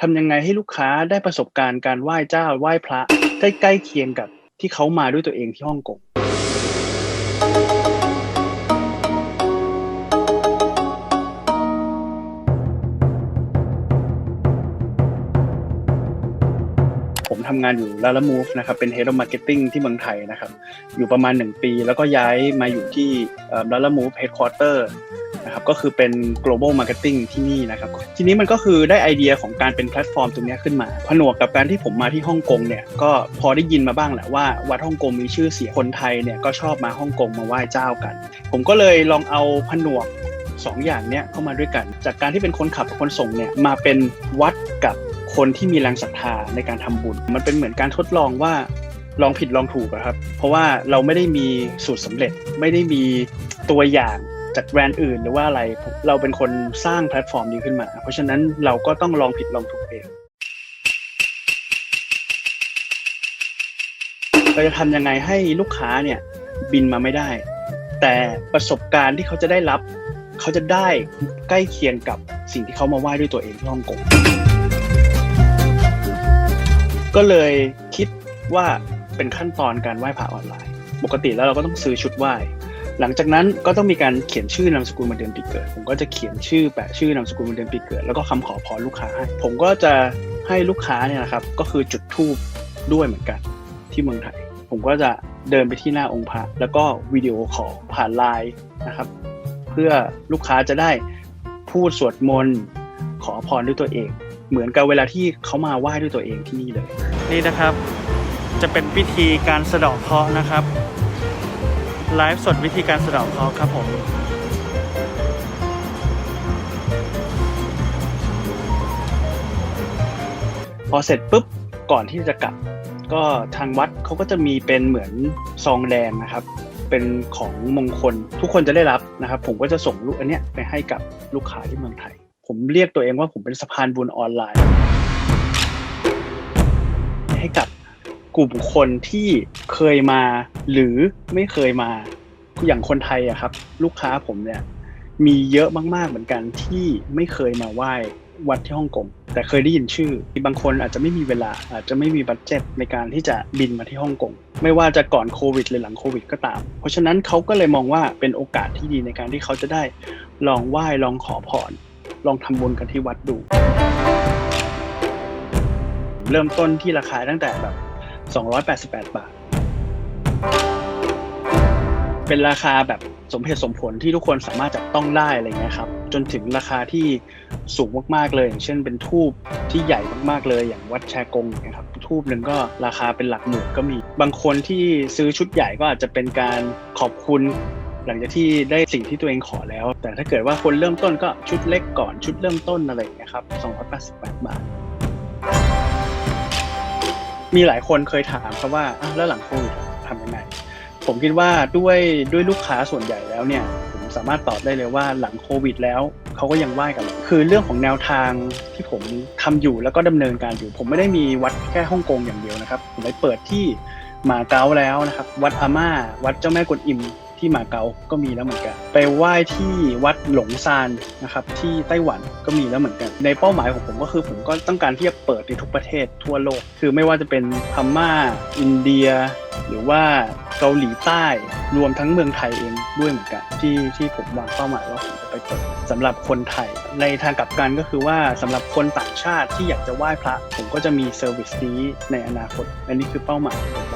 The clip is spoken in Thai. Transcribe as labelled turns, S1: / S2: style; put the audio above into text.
S1: ทำยังไงให้ลูกค้าได้ประสบการณ์การไหว้เจ้าไหว้พระใกล้ๆเคียงกับที่เขามาด้วยตัวเองที่ฮ่องกง ทำงานอยู่ Lala Move นะครับเป็น Head of Marketing ที่เมืองไทยนะครับ อยู่ประมาณ 1 ปี แล้วก็ย้ายมาอยู่ที่เอ่อ Lala Move Headquarter นะครับก็คือเป็น global marketing ที่นี่นะครับ ทีนี้มันก็คือได้ไอเดียของการเป็นแพลตฟอร์มตรงนี้ขึ้นมาผนวกกับการที่ผมมาที่ฮ่องกงเนี่ยก็พอได้ยินมาบ้างแหละว่าวัดฮ่องกงมีชื่อเสียงคนไทยเนี่ยก็ชอบมาฮ่องกงมาไหว้เจ้ากัน ผมก็เลยลองเอาผนวกสองอย่างเนี้ยเข้ามาด้วยกัน จากการที่เป็นคนขับกับคนส่งเนี่ยมาเป็นวัดกับ คนที่มีแรงศรัทธาในการทำบุญ มันเป็นเหมือนการทดลองว่าลองผิดลองถูกครับ เพราะว่าเราไม่ได้มีสูตรสำเร็จ ไม่ได้มีตัวอย่างจากแบรนด์อื่น หรือว่าอะไรเราเป็นคนสร้างแพลตฟอร์มนี้ขึ้นมา เพราะฉะนั้นเราก็ต้องลองผิดลองถูกเองเราจะทำยังไงให้ลูกค้าเนี่ยบินมาไม่ได้ แต่ประสบการณ์ที่เขาจะได้รับ เขาจะได้ใกล้เคียงกับสิ่งที่เขามาไหว้ด้วยตัวเองที่ฮ่องกง ก็เลยคิดว่าเป็นขั้นตอนการไหว้พระออนไลน์ ปกติแล้วเราก็ต้องซื้อชุดไหว้ หลังจากนั้นก็ต้องมีการเขียนชื่อนามสกุลวันเดือนปีเกิด ผมก็จะเขียนชื่อแปะชื่อนามสกุลวันเดือนปีเกิด แล้วก็คำขอพรลูกค้าให้ผมก็จะให้ลูกค้าเนี่ยนะครับ ก็คือจุดธูปด้วยเหมือนกันที่เมืองไทย ผมก็จะเดินไปที่หน้าองค์พระแล้วก็วิดีโอคอผ่านไลน์นะครับ เพื่อลูกค้าจะได้พูดสวดมนต์ขอพรด้วยตัวเอง เหมือนกับเวลาที่เขามาไหว้ด้วยตัวเองที่นี่เลย นี่นะครับ จะเป็นพิธีการสะเดาะเคราะห์นะครับไลฟ์สดวิธีการสะเดาะเคราะห์ครับผมพอเสร็จปุ๊บก่อนที่จะกลับ ก็ทางวัดเขาก็จะมีเป็นเหมือนซองแดงนะครับ เป็นของมงคลทุกคนจะได้รับนะครับ ผมก็จะส่งลูกอันเนี้ยไปให้กับลูกค้าที่เมืองไทย ผมเรียกตัวเองว่าผมเป็นสะพานบุญออนไลน์ ให้กับกลุ่มคนที่เคยมาหรือไม่เคยมาอย่างคนไทยอะครับ ลูกค้าผมเนี่ยมีเยอะมากๆเหมือนกันที่ไม่เคยมาไหว้วัดที่ฮ่องกงแต่เคยได้ยินชื่อบางคนอาจจะไม่มีเวลา อาจจะไม่มีบัตเจ็ตในการที่จะบินมาที่ฮ่องกงไม่ว่าจะก่อนโควิดหรือหลังโควิดก็ตาม เพราะฉะนั้นเขาก็เลยมองว่าเป็นโอกาสที่ดีในการที่เขาจะได้ลองไหว้ลองขอพร ลองทำบุญกันที่วัดดู เริ่มต้นที่ราคาตั้งแต่แบบ 288 บาท เป็นราคาแบบสมเหตุสมผลที่ทุกคนสามารถจับต้องได้อะไรเงี้ยครับ จนถึงราคาที่สูงมากๆเลยอย่างเช่นเป็นทูบที่ใหญ่มากๆเลยอย่างวัดแชกงนะครับทูบหนึ่งก็ราคาเป็นหลักหมื่นก็มี บางคนที่ซื้อชุดใหญ่ก็อาจจะเป็นการขอบคุณ หลังจากที่ได้สิ่งที่ตัวเองขอแล้ว แต่ถ้าเกิดว่าคนเริ่มต้นก็ชุดเล็กก่อนชุดเริ่มต้นอะไรอย่างเงี้ยครับ288 บาท มีหลายคนเคยถามครับว่าแล้วหลังโควิดทำยังไง ผมคิดว่าด้วยด้วยลูกค้าส่วนใหญ่แล้วเนี่ยผมสามารถตอบได้เลยว่าหลังโควิดแล้วเขาก็ยังไหว้กัน คือเรื่องของแนวทางที่ผมทำอยู่แล้วก็ดำเนินการอยู่ ผมไม่ได้มีวัดแค่ฮ่องกงอย่างเดียวนะครับ ผมไปเปิดที่มาเก๊าแล้วนะครับ วัดอาม่า วัดเจ้าแม่กวนอิม ที่มาเก๊าก็มีแล้วเหมือนกัน ไปไหว้ที่วัดหลงซานนะครับที่ไต้หวันก็มีแล้วเหมือนกัน ในเป้าหมายของผมก็คือผมก็ต้องการที่จะเปิดในทุกประเทศทั่วโลก คือไม่ว่าจะเป็นพม่า อินเดีย หรือว่าเกาหลีใต้รวมทั้งเมืองไทยเองด้วยเหมือนกันที่ที่ผมวางเป้าหมายว่าผมจะไปเปิดสำหรับคนไทย ในทางกลับกันก็คือว่าสำหรับคนต่างชาติที่อยากจะไหว้พระ ผมก็จะมีเซอร์วิสนี้ในอนาคตอันนี้คือเป้าหมายของผม